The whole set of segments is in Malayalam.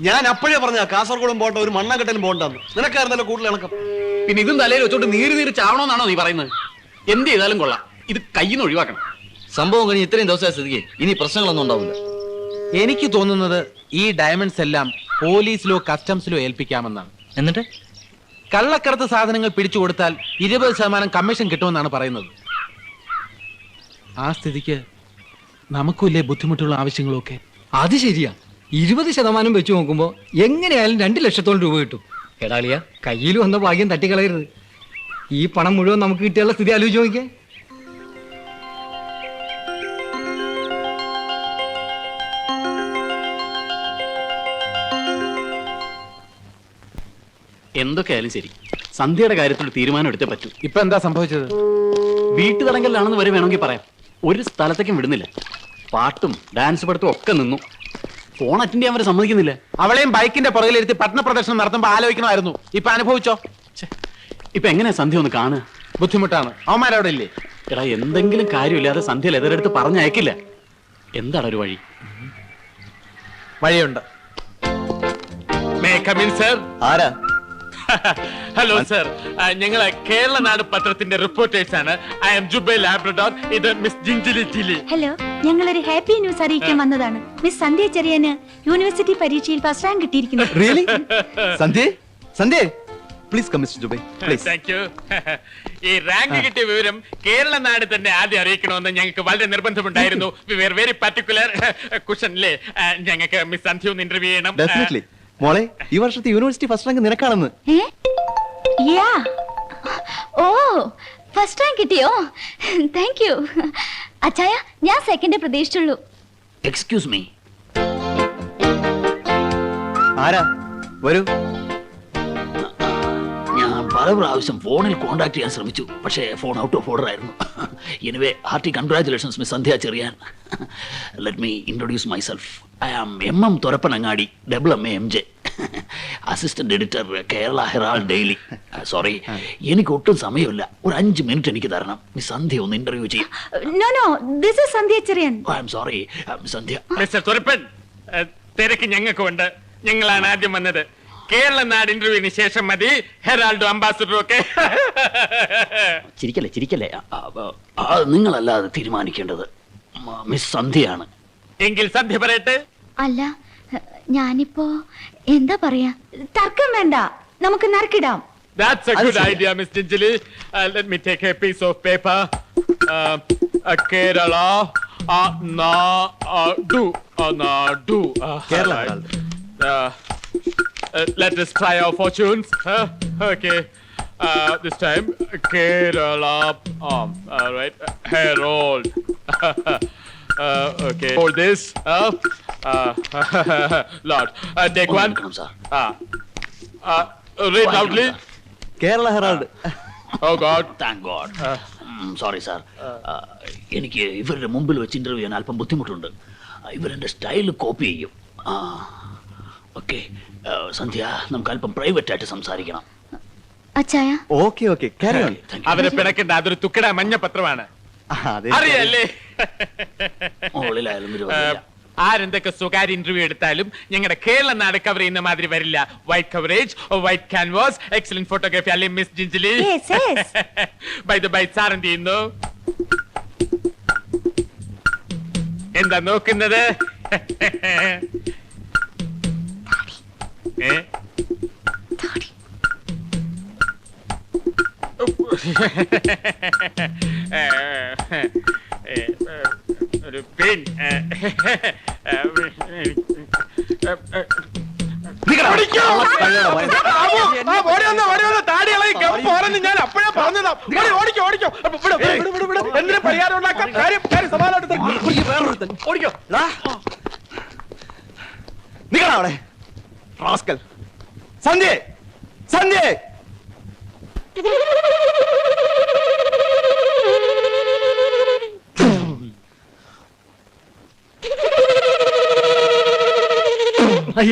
ഞാൻ അപ്പോഴേ പറഞ്ഞ കാസർഗോഡും പോട്ടെ ഒരു മണ്ണാങ്കട്ടലും പോണ്ടെന്ന് നിനക്കായിരുന്നല്ലോ കൂടുതൽ ഇണക്കം. പിന്നെ ഇതും തലയിൽ വെച്ചോണ്ട് നീര് നീര് ചാവണമെന്നാണോ നീ പറയുന്നത്? എന്ത് ചെയ്താലും കൊള്ളാം. ഇത് കയ്യിൽ നിന്ന് ഒഴിവാക്കണം. സംഭവം കഴിഞ്ഞ് ഇത്രയും ദിവസമായ സ്ഥിതിക്ക്. ഇനി പ്രശ്നങ്ങളൊന്നും ഉണ്ടാവില്ല. എനിക്ക് തോന്നുന്നത് ഈ ഡയമണ്ട്സ് എല്ലാം പോലീസിലോ കസ്റ്റംസിലോ ഏൽപ്പിക്കാമെന്നാണ്. എന്നിട്ട്? കള്ളക്കടത്ത് സാധനങ്ങൾ പിടിച്ചു കൊടുത്താൽ ഇരുപത് ശതമാനം കമ്മീഷൻ കിട്ടുമെന്നാണ് പറയുന്നത്. ആ സ്ഥിതിക്ക് നമുക്കുമില്ലേ ബുദ്ധിമുട്ടുള്ള ആവശ്യങ്ങളൊക്കെ അത് ശരിയാ. ഇരുപത് ശതമാനം വെച്ച് നോക്കുമ്പോൾ എങ്ങനെയായാലും രണ്ട് ലക്ഷത്തോളം രൂപ കിട്ടും. എടാളിയ കയ്യിൽ വന്ന ഭാഗ്യം തട്ടിക്കളയരുത്. ഈ പണം മുഴുവൻ നമുക്ക് കിട്ടിയുള്ള സ്ഥിതി ആലോചിച്ച് നോക്കിയേ എന്തൊക്കെയായാലും ശരി. സന്ധ്യയുടെ കാര്യത്തിൽ തീരുമാനം എടുത്തേ പറ്റൂ. ഇപ്പൊ എന്താ സംഭവിച്ചത്? വീട്ടു തടങ്കലിലാണെന്ന് വരെ വേണമെങ്കിൽ പറയാം. ഒരു സ്ഥലത്തേക്കും വിടുന്നില്ല. പാട്ടും ഡാൻസ് പഠിത്തവും ഒക്കെ നിന്നു. ഫോൺ അറ്റൻഡ് ചെയ്യാൻ വരെ സമ്മതിക്കുന്നില്ല? അവളെയും ബൈക്കിന്റെ പുറകിലിരുത്തി പട്ടണ പ്രദർശനം നടത്തുമ്പോ ആലോചിക്കണമായിരുന്നു. ഇപ്പൊ അനുഭവിച്ചോ? ഛെ, ഇപ്പൊ എങ്ങനെയാ സന്ധ്യ ഒന്ന് കാണുക? ബുദ്ധിമുട്ടാണ്. അവന്മാരവിടെ ഇല്ലേ? എടാ എന്തെങ്കിലും കാര്യമില്ലാതെ സന്ധ്യ ലെതറെടുത്ത് പറഞ്ഞയക്കില്ല എന്താണ് ഒരു വഴി? വഴിയുണ്ട്. മേ കമിൻ സർ ആരാ? ഹലോ സർ ഞങ്ങൾ കേരളനാട് പത്രത്തിന്റെ റിപ്പോർട്ടേഴ്സ് ആണ്. ഐ എം ജുബൈ ലാബ്രഡോർ ഇത് മിസ് ജിഞ്ചിലി ജിലി ഹലോ ഞങ്ങൾ ഒരു ഹാപ്പി ന്യൂസ് അറിയിക്കാൻ വന്നതാണ്. മിസ് സന്ധ്യ ചെറിയന് യൂണിവേഴ്സിറ്റി പരീക്ഷയിൽ ഫസ്റ്റ് റാങ്ക് കിട്ടിയിരിക്കുന്നു. Really Sandhya? Sandhya? Please come mister Jubai please thank you ഈ റാങ്ക് കിട്ടിയ വിവരം കേരളനാട് തന്നെ ആദ്യം അറിയിക്കണമെന്ന് ഞങ്ങൾക്ക് വളരെ നിർബന്ധമുണ്ടായിരുന്നു. വി വെർ വെരി പർട്ടിക്കുലർ കുഷനിലെ ഞങ്ങൾക്ക് മിസ് സന്ധ്യ ഒന്ന് ഇന്റർവ്യൂ ചെയ്യണം ഡെഫിനറ്റ്ലി മോളെ ഈ വർഷത്തെ യൂണിവേഴ്സിറ്റി ഫസ്റ്റ് റാങ്ക് നിനക്കാണെന്ന്. ഏ? യാ. ഓ ഫസ്റ്റ് റാങ്ക് കിട്ടിയോ? താങ്ക് യു അച്ചായ ഞാൻ സെക്കൻഡ് പ്രതീക്ഷിച്ചുള്ളൂ. എക്സ്ക്യൂസ് മീ ആരാ? വരൂ. ഞാൻ പല പ്രാവശ്യം ഫോണിൽ കോൺടാക്ട് ചെയ്യാൻ ശ്രമിച്ചു. പക്ഷേ ഫോൺ ഔട്ട് ഓഫ് ഓർഡർ ആയിരുന്നു. Anyway hearty congratulations miss Sandhya Cheriyan let me introduce myself I am M M Thurappanangadi double M A M J assistant editor Kerala herald daily sorry എനിക്ക് ഒട്ടും സമയമില്ല. ഒരു അഞ്ച് മിനിറ്റ് എനിക്ക് തരണം. മിസ് സന്ധ്യ ഒന്ന് ഇന്റർവ്യൂ ചെയ്യും. No no this is Sandhya Cheriyan I am sorry Sandhya. Mister Thurappan തിരക്ക് ഞങ്ങൾക്കുണ്ട്. ഞങ്ങളാണ് ആദ്യം വന്നത്. കേരള നാട് ഇന്റർവ്യൂവിന് ശേഷം മതി. ഹെറാൾഡ് അംബാസിഡറും ഒക്കെ. ചിരിക്കല്ലേ ചിരിക്കല്ലേ? നിങ്ങളല്ലാതെ തീരുമാനിക്കേണ്ടത് മിസ് സന്ധ്യയാണ്. എങ്കിൽ സന്ധ്യ പറയട്ടെ. അല്ല. ഞാനിപ്പോ എന്താ പറയാ തർക്കം വേണ്ട നമുക്ക് നറുക്കിടാം That's a good idea, Miss Ginjali. Uh, let me take a piece of paper. Uh, uh, Kerala. Uh, na, uh, do. Uh, na, do. Uh, Kerala right. Uh, uh, let us try our fortunes. Huh? Okay. Uh, this time, Kerala. Um, all right. Uh, Herald. Uh, okay. Hold this. Uh, uh, Lord. Uh, take ഒന്ന് one. Come, sir. Ah. Uh, read loudly. Kerala herald Oh God. Thank God sorry sir എനിക്ക് ഇവരുടെ മുമ്പിൽ വെച്ച് ഇന്റർവ്യൂ ചെയ്യാൻ അല്പം ബുദ്ധിമുട്ടുണ്ട് ഇവരെന്റെ സ്റ്റൈൽ കോപ്പി ചെയ്യും ഓക്കെ സന്ധ്യ നമുക്ക് അല്പം പ്രൈവറ്റ് ആയിട്ട് സംസാരിക്കണം അച്ചായ okay okay carry on Thank you. അവരെ പിണക്കേണ്ട അതൊരു തുക്കട മഞ്ഞ പത്രമാണ് അറിയല്ലേ? മുകളിലായാലും വിരോധമില്ല ആരെന്തൊക്കെ സ്വകാര്യ ഇന്റർവ്യൂ എടുത്താലും ഞങ്ങളുടെ കേരള നാട് കവർ ചെയ്യുന്ന മാതിരി വരില്ല. White coverage white canvas excellent photography അല്ലേ miss Jinjali Yes, yes. By the by sir എന്ത് ചെയ്യുന്നു? എന്താ നോക്കുന്നത്? ഏ? ഒരു പെയിൻ ഞാൻ അപ്പോഴേ പറഞ്ഞതാ. ഓടിക്കോ ഓടിക്കോ. എന്തിന് പരിഹാരം ഉണ്ടാക്കാം? കാര്യം കാര്യം തീർക്കാം. ഓടിക്കോ. അവിടെ. റാസ്കൽ. സന്ധ്യ സന്ധ്യ.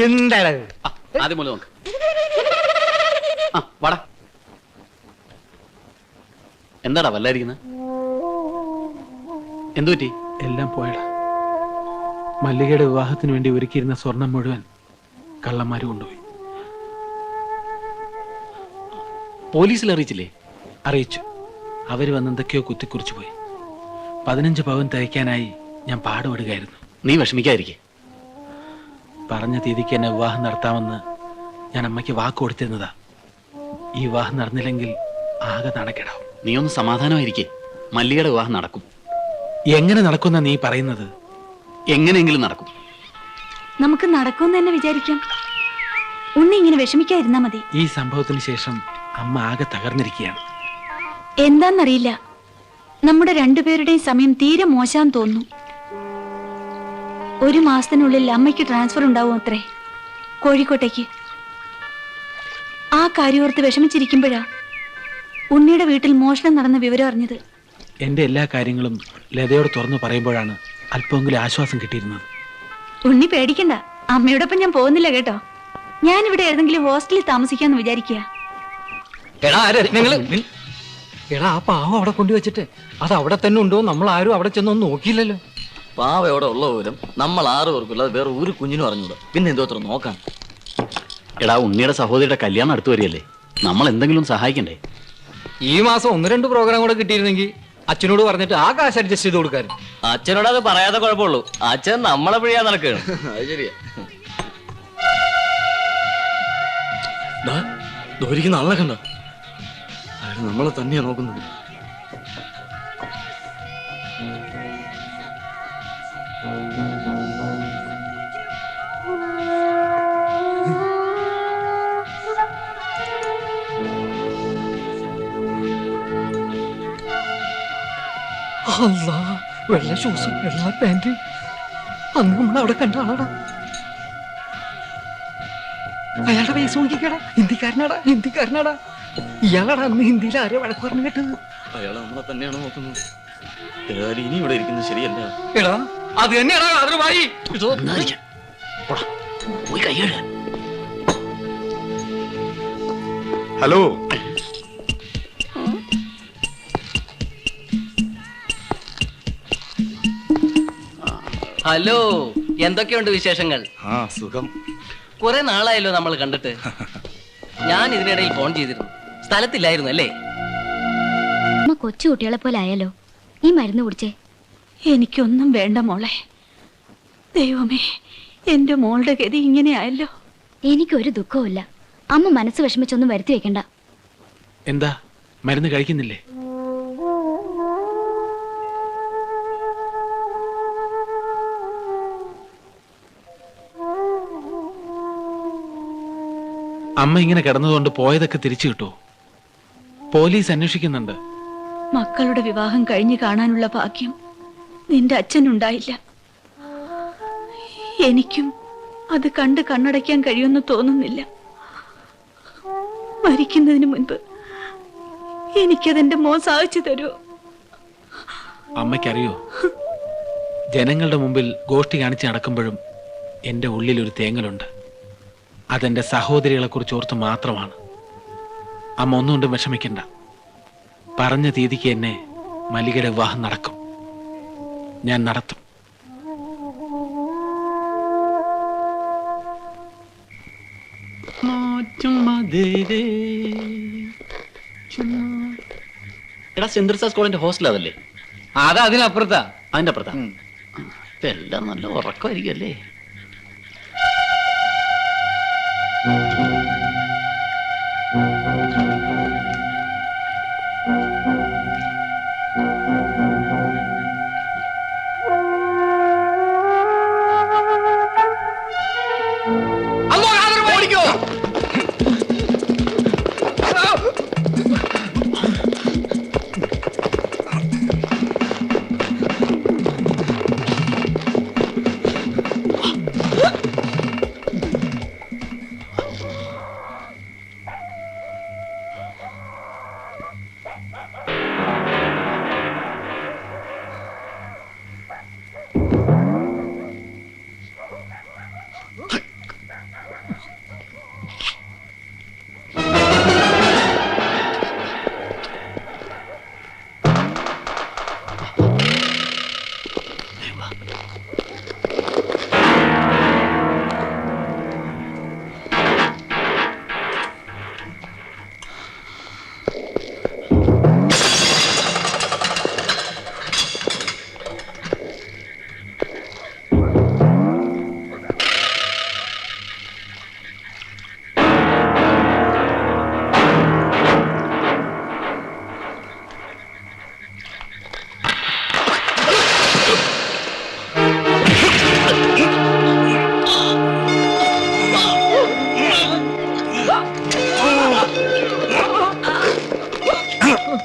എന്താണ്? ആദ്യം നോക്ക്. ആ വാടാ. എന്താടാ വല്ലായിരിക്കുന്നത് എന്തു പറ്റി? എല്ലാം പോയടാ. മല്ലികയുടെ വിവാഹത്തിന് വേണ്ടി ഒരുക്കിയിരുന്ന സ്വർണം മുഴുവൻ കള്ളന്മാര് കൊണ്ടുപോയി. പോലീസിൽ അറിയിച്ചില്ലേ അറിയിച്ചു. അവർ വന്ന് എന്തൊക്കെയോ കുത്തിക്കുറിച്ചു പോയി. പതിനഞ്ച് പവൻ തയ്ക്കാനായി ഞാൻ പാടുപെടുകയായിരുന്നു. നീ വിഷമിക്കാതിരിക്കെ. പറഞ്ഞ തീയതിക്ക് എന്നെ വിവാഹം നടത്താമെന്ന് ഞാൻ അമ്മയ്ക്ക് വാക്ക് കൊടുത്തിരുന്നതാ. ഈ വിവാഹം നടന്നില്ലെങ്കിൽ ആകെ നടക്കടാവും നീ ഒന്ന് സമാധാനമായിരിക്കെ. മല്ലികയുടെ വിവാഹം നടക്കും. എങ്ങനെ നടക്കുന്ന നീ പറയുന്നത്? എങ്ങനെയെങ്കിലും നടക്കും. നമുക്ക് നടക്കുമെന്ന് തന്നെ വിചാരിക്കാം. ഉണ്ണി ഇങ്ങനെ വിഷമിക്കാതിരുന്നാ മതി. ഈ സംഭവത്തിന് ശേഷം അമ്മ ആകെ തകർന്നിരിക്കുകയാണ്. എന്താന്നറിയില്ല. നമ്മുടെ രണ്ടുപേരുടെയും സമയം തീരെ മോശം തോന്നുന്നു. ഒരു മാസത്തിനുള്ളിൽ അമ്മയ്ക്ക് ട്രാൻസ്ഫർ ഉണ്ടാവും അത്രേ. കോഴിക്കോട്ടേക്ക്. ആ കാര്യോർത്ത് വിഷമിച്ചിരിക്കുമ്പോഴാ ഉണ്ണിയുടെ വീട്ടിൽ മോഷണം നടന്ന വിവരം അറിഞ്ഞത്. എന്റെ എല്ലാ കാര്യങ്ങളും ലതയോട് തുറന്നു പറയുമ്പോഴാണ് അല്പമെങ്കിലും ആശ്വാസം കിട്ടിയിരുന്നത്. ഉണ്ണി പേടിക്കണ്ട. അമ്മയോടൊപ്പം ഞാൻ പോകുന്നില്ല കേട്ടോ. ഞാനിവിടെ ഇവിടെ ഏതെങ്കിലും ഹോസ്റ്റലിൽ താമസിക്കാന്ന് വിചാരിക്കുക. എടാ നിങ്ങൾ എടാ ആ പാവം അവിടെ കൊണ്ടുവച്ചിട്ട് അത് അവിടെ തന്നെ ഉണ്ടോ? നമ്മൾ ആരും അവിടെ ചെന്നൊന്നും നോക്കിയില്ലല്ലോ. പാവ എവിടെ ഉള്ള പോലും നമ്മൾ ആറ് പേർക്കില്ല അത് വേറെ ഒരു കുഞ്ഞിനും അറിഞ്ഞൂടാ. പിന്നെ എന്തോ അത്ര നോക്കാൻ? എടാ ഉണ്ണിയുടെ സഹോദരിയുടെ കല്യാണം അടുത്തു വരികയല്ലേ? നമ്മൾ എന്തെങ്കിലും സഹായിക്കണ്ടേ? ഈ മാസം ഒന്ന് രണ്ട് പ്രോഗ്രാം കൂടെ കിട്ടിയിരുന്നെങ്കിൽ അച്ഛനോട് പറഞ്ഞിട്ട് ആ കാശ് അഡ്ജസ്റ്റ് ചെയ്ത് കൊടുക്കാൻ അച്ഛനോട് അത് പറയാതെ കുഴപ്പമുള്ളൂ. അച്ഛൻ നമ്മളെ പിഴയാ നടക്കുകയാണ്. അത് ശരിയാ. ദോരിക്കുന്ന ആളെ കണ്ടോ? നമ്മളെ തന്നെയാ നോക്കുന്നത്. അല്ല വെള്ള ഷൂസും വെള്ള പാന്റ് അന്ന് നമ്മൾ അവിടെ കണ്ട ആളാടാ. അയാളുടെ വയസ്സ് നോക്കിക്കടാ. ഹിന്ദിക്കാരനാടാ ഹിന്ദിക്കാരനാടാ. ഇയാളാടാ അന്ന് ഹിന്ദിയിൽ ആരെ വഴക്ക് പറഞ്ഞു കേട്ടത്. അയാൾ നമ്മളെ തന്നെയാണ് നോക്കുന്നത്. ഏതായാലും ഇനി ഇവിടെ ഇരിക്കുന്നത് ശരിയല്ല. എടാ അത് തന്നെയാടാ അതിർവായി പോയി ഹലോ. ഹലോ എന്തൊക്കെയുണ്ട് വിശേഷങ്ങൾ? ആ സുഖം. കുറെ നാളായല്ലോ നമ്മൾ കണ്ടിട്ട്. ഞാൻ ഇതിനിടയിൽ ഫോൺ ചെയ്തിരുന്നു. സ്ഥലത്തില്ലായിരുന്നു അല്ലേ? അമ്മ കൊച്ചു കുട്ടികളെ പോലെ ആയാലോ? ഈ മരുന്ന് കുടിച്ചേ. എനിക്കൊന്നും വേണ്ട മോളെ. ദൈവമേ എന്റെ മോളുടെ ഗതി ഇങ്ങനെയായല്ലോ എനിക്കൊരു ദുഃഖവുമില്ല അമ്മ മനസ്സ് വിഷമിച്ചൊന്നും വരുത്തി വെക്കണ്ട. എന്താ? മരുന്ന് കഴിക്കുന്നില്ലേ? അമ്മ ഇങ്ങനെ കിടന്നതുകൊണ്ട് പോയതൊക്കെ തിരിച്ചു കിട്ടുമോ പോലീസ് അന്വേഷിക്കുന്നുണ്ട്. മക്കളുടെ വിവാഹം കഴിഞ്ഞു കാണാനുള്ള ഭാഗ്യം നിന്റെ അച്ഛനുണ്ടായില്ല. എനിക്കും അത് കണ്ട് കണ്ണടയ്ക്കാൻ കഴിയുമെന്ന് തോന്നുന്നില്ല. മരിക്കുന്നതിന് മുൻപ് എനിക്കതെന്റെ മോൻ സാധിച്ചു തരുമോ അമ്മയ്ക്കറിയോ? ജനങ്ങളുടെ മുമ്പിൽ ഗോഷ്ടി കാണിച്ച് നടക്കുമ്പോഴും എന്റെ ഉള്ളിൽ ഒരു തേങ്ങലുണ്ട്. അതെന്റെ സഹോദരികളെ കുറിച്ച് ഓർത്ത് മാത്രമാണ്. അമ്മ ഒന്നുകൊണ്ടും വിഷമിക്കണ്ട. പറഞ്ഞ തീയതിക്ക് എന്നെ മല്ലികയുടെ വിവാഹം നടക്കും. ഞാൻ നടത്തും. എടാ സെന്റ് സ്കൂളിന്റെ ഹോസ്റ്റൽ അതല്ലേ? അതാ അതിനപ്പുറത്താ. അതിന്റെ അപ്പുറത്താ എല്ലാം നല്ല ഉറക്കമായിരിക്കും അല്ലേ? Ugh!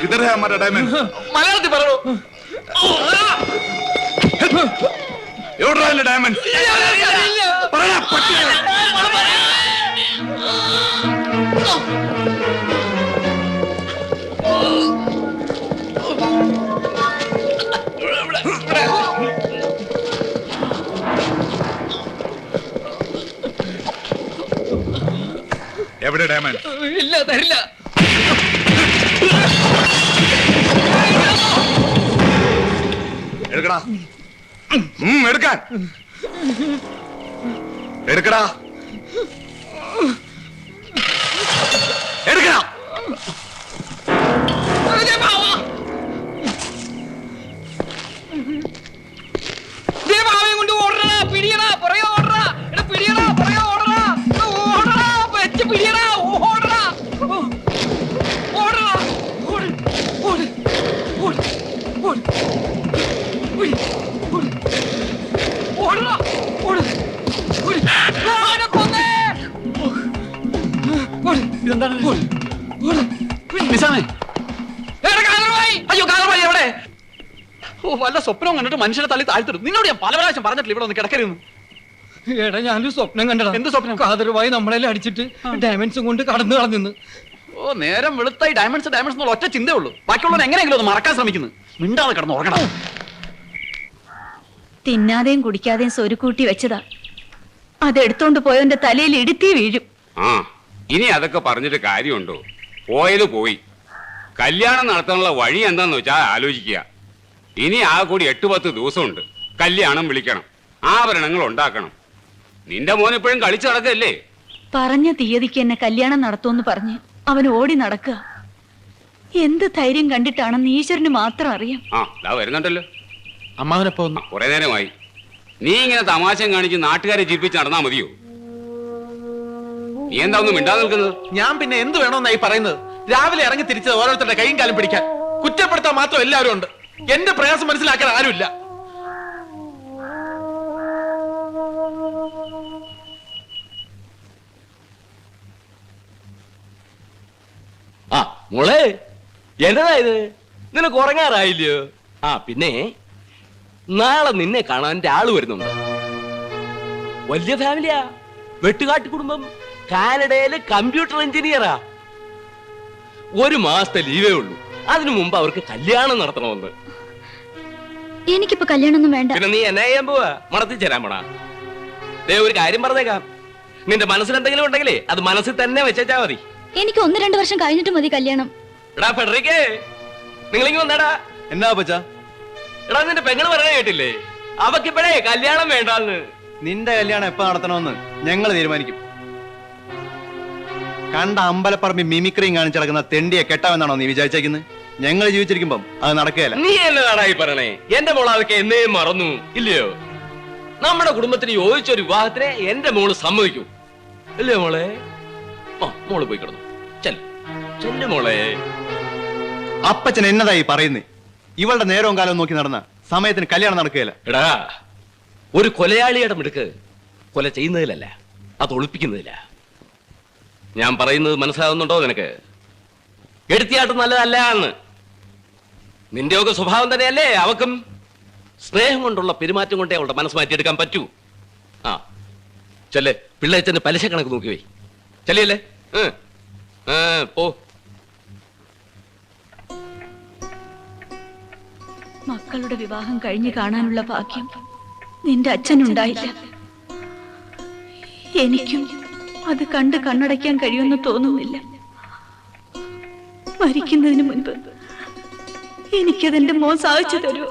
किधर है हमारा डायमंड മലയാളത്തിൽ പറയൂ എവിടെയാ എന്റെ ഡയമണ്ട് എവിടെ ഡയമണ്ട് ഇല്ല തരില്ല. നിസാമേ എടാ കാലമായി അയ്യോ എവിടെ? ഓ വല്ല സ്വപ്നവും കണ്ടിട്ട് മനുഷ്യനെ തള്ളി താഴ്ത്തിടും. നിന്നോട് ഞാൻ പല പ്രാവശ്യം പറഞ്ഞിട്ടില്ല ഇവിടെ ഒന്ന് കിടക്കരുതെന്ന്. എടാ ഞാനൊരു സ്വപ്നം കണ്ടടാ. എന്ത് സ്വപ്നം? കാതറുമായി നമ്മളെല്ലാം അടിച്ചിട്ട് ഡയമണ്ട്സും കൊണ്ട് കടന്നു കളഞ്ഞു ഓ നേരം വെളുത്തായി ഡയമണ്ട്സ് ഡയമണ്ട്സ് എന്നുള്ള ഒറ്റ ചിന്തയേ ഉള്ളൂ. ബാക്കിയുള്ളവർ എങ്ങനെയെങ്കിലും ഒന്ന് മറക്കാൻ ശ്രമിക്കുന്നു. മിണ്ടാതെ കിടന്ന് ഉറങ്ങണം. തിന്നാതെയും കുടിക്കാതെയും സ്വരുക്കൂട്ടി വെച്ചതാ. അതെടുത്തോണ്ട് പോയവന്റെ തലയിൽ ഇടുത്തി വീഴും. ആ ഇനി അതൊക്കെ പറഞ്ഞിട്ട് കാര്യമുണ്ടോ? പോയത് പോയി. കല്യാണം നടത്താനുള്ള വഴി എന്താന്ന് വെച്ചാൽ ആലോചിക്കുക. ഇനി ആ കൂടി എട്ട് പത്ത് ദിവസമുണ്ട്. കല്യാണം വിളിക്കണം. ആഭരണങ്ങൾ ഉണ്ടാക്കണം. നിന്റെ മോൻ ഇപ്പോഴും കളിച്ചു നടക്കല്ലേ? പറഞ്ഞ തീയതിക്ക് എന്നെ കല്യാണം നടത്തുമെന്ന് പറഞ്ഞ് അവൻ ഓടി നടക്കുക. എന്ത് ധൈര്യം കണ്ടിട്ടാണെന്ന് ഈശ്വരന് മാത്രം അറിയാം. ആ ഇതാ വരുന്നുണ്ടല്ലോ. അമ്മാവനെപ്പോ ഒന്ന് കുറെ നേരമായി. നീ ഇങ്ങനെ തമാശം കാണിച്ച് നാട്ടുകാരെ ജീവിപ്പിച്ച് നടന്നാ മതിയോ? നീ എന്താ ഒന്നും മിണ്ടാതെ നിൽക്കുന്നത്? ഞാൻ പിന്നെ എന്ത് വേണമെന്നായി പറയുന്നത്? രാവിലെ ഇറങ്ങി തിരിച്ചത് ഓരോരുത്തരുടെ കൈയും കാലും പിടിക്കാൻ. കുറ്റപ്പെടുത്താൻ മാത്രം എല്ലാവരും ഉണ്ട്. എന്റെ പ്രയാസം മനസ്സിലാക്കാൻ ആരുമില്ല. ആ മോളെ എന്നതാ ഇത്? നിനക്ക് ഉറങ്ങാറായില്ലയോ? ആ പിന്നെ നാളെ നിന്നെ കാണാൻ എന്റെ ആൾ വരുന്നുണ്ട്. വലിയ ഫാമിലിയാ വെട്ടുകാട്ടി കുടുംബം. കാനഡയിലെ കമ്പ്യൂട്ടർ എഞ്ചിനീയറാ ഒരു മാസത്തെ ലീവേ ഉള്ളൂ. അതിനു മുമ്പ് അവർക്ക് കല്യാണം നടത്തണമെന്ന്. എനിക്കിപ്പോ കല്യാണമൊന്നും വേണ്ട. പിന്നെ നീ എന്നാ ചെയ്യാൻ പോവാ? മടത്തി ചേരാൻ പോണാ? ദേ ഒരു കാര്യം പറഞ്ഞേക്കാം. നിന്റെ മനസ്സിൽ എന്തെങ്കിലും ഉണ്ടെങ്കിലേ അത് മനസ്സിൽ തന്നെ വെച്ചാ മതി. എനിക്ക് ഒന്ന് രണ്ട് വർഷം കഴിഞ്ഞിട്ട് മതി കല്യാണം. എടാ ഫെഡറിക്കേ നിങ്ങളിങ്ങി വന്നേടാ. എന്നാ പച്ചാ എടാ നിന്റെ പെങ്ങൾ പറയാൻ കേട്ടില്ലേ? അവക്കിപ്പോഴേ കല്യാണം വേണ്ടാന്ന്. നിന്റെ കല്യാണം എപ്പോ നടത്തണമെന്ന് ഞങ്ങൾ തീരുമാനിക്കും. കണ്ട അമ്പലപ്പറമ്പി മിമിക്രിയും കാണിച്ചു നടക്കുന്ന തെണ്ടിയെ കെട്ടാമെന്നാണോ നീ വിചാരിച്ചേക്കുന്നത്? ഞങ്ങൾ ജീവിച്ചിരിക്കുമ്പം അത് നടക്കുകയല്ല. നീ എന്നെ നാടായി പറയണേ. എന്റെ മോൾ അതൊക്കെ എന്നേ മറന്നു. ഇല്ലയോ? നമ്മുടെ കുടുംബത്തിന് യോജിച്ച ഒരു വിവാഹത്തിന് എന്റെ മോൾ സമ്മതിക്കൂ. ഇല്ലയോ മോളെ? ആ മോൾ പോയി കിടന്നു. ചെല്ലു മോളെ. അപ്പച്ചൻ എന്നതായി പറയുന്നേ? ഇവളുടെ നേരവും കാലവും നോക്കി നടന്ന സമയത്തിന് കല്യാണം നടക്കുകയില്ല. എടാ ഒരു കൊലയാളിയുടെ മിടുക്ക് കൊല ചെയ്യുന്നതിലല്ല അത് ഒളിപ്പിക്കുന്നതില്ല ഞാൻ പറയുന്നത് മനസ്സിലാവുന്നുണ്ടോ നിനക്ക്? എടുത്തിയാട്ടം നല്ലതല്ല എന്ന്. നിന്റെയൊക്കെ സ്വഭാവം തന്നെയല്ലേ? അവക്കും സ്നേഹം കൊണ്ടുള്ള പെരുമാറ്റം കൊണ്ടേ അവളുടെ മനസ്സ് മാറ്റിയെടുക്കാൻ പറ്റൂ. ആ ചെല്ലേ. പിള്ളേച്ചന് പലിശ കണക്ക് നോക്കി പോയി ചെല്ലേ പോ. മക്കളുടെ വിവാഹം കഴിഞ്ഞു കാണാനുള്ള ഭാഗ്യം നിന്റെ അച്ഛനുണ്ടായില്ല. എനിക്കും അത് കണ്ട് കണ്ണടയ്ക്കാൻ കഴിയുമെന്ന് തോന്നുന്നില്ല. മരിക്കുന്നതിന് മുൻപ് എനിക്കതെന്റെ മോൻ സാധിച്ചു തരുമോ?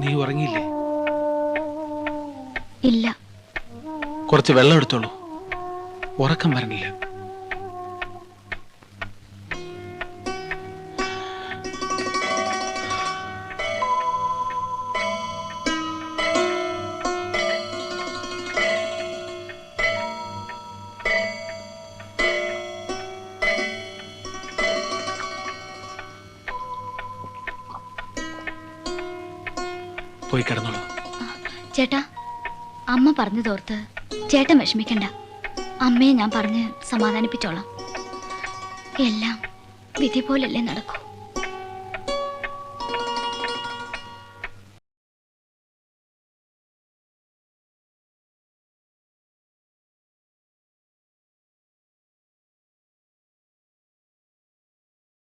നീ ഉറങ്ങിയില്ലേ? ഇല്ല. കുറച്ച് വെള്ളം എടുത്തോളൂ. ഉറക്കം വരണില്ല. ചേട്ടാ അമ്മ പറഞ്ഞതോർത്ത് ചേട്ടൻ വിഷമിക്കണ്ട. അമ്മയെ ഞാൻ പറഞ്ഞ് സമാധാനിപ്പിച്ചോളാം. എല്ലാം വിധി പോലല്ലേ നടക്കൂ.